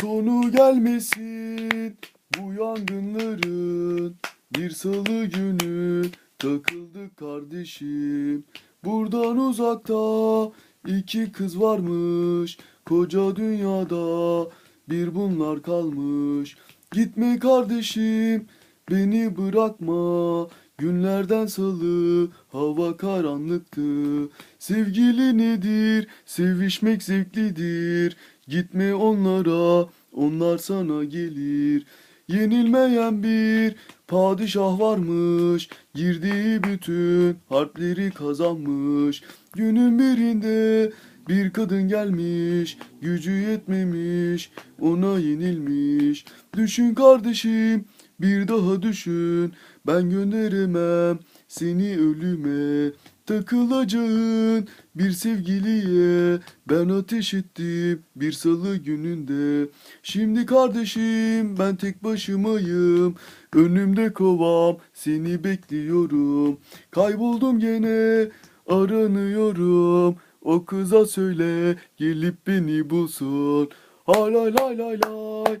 Sonu gelmesin bu yangınların. Bir salı günü takıldık kardeşim. Buradan uzakta iki kız varmış. Koca dünyada bir bunlar kalmış. Gitme kardeşim beni bırakma Günlerden salı hava karanlıktı. Sevgili nedir? Sevişmek zevklidir. Gitme onlara onlar sana gelir. Yenilmeyen bir padişah varmış. Girdiği bütün harpleri kazanmış. Günün birinde bir kadın gelmiş Gücü yetmemiş ona yenilmiş. Düşün kardeşim bir daha düşün Ben gönderemem seni ölüme. Takılacağın bir sevgiliye Ben ateş ettim bir salı gününde. Şimdi kardeşim ben tek başımayım. Önümde kovam seni bekliyorum. Kayboldum gene aranıyorum. O kıza söyle gelip beni bulsun. Hay lay lay lay lay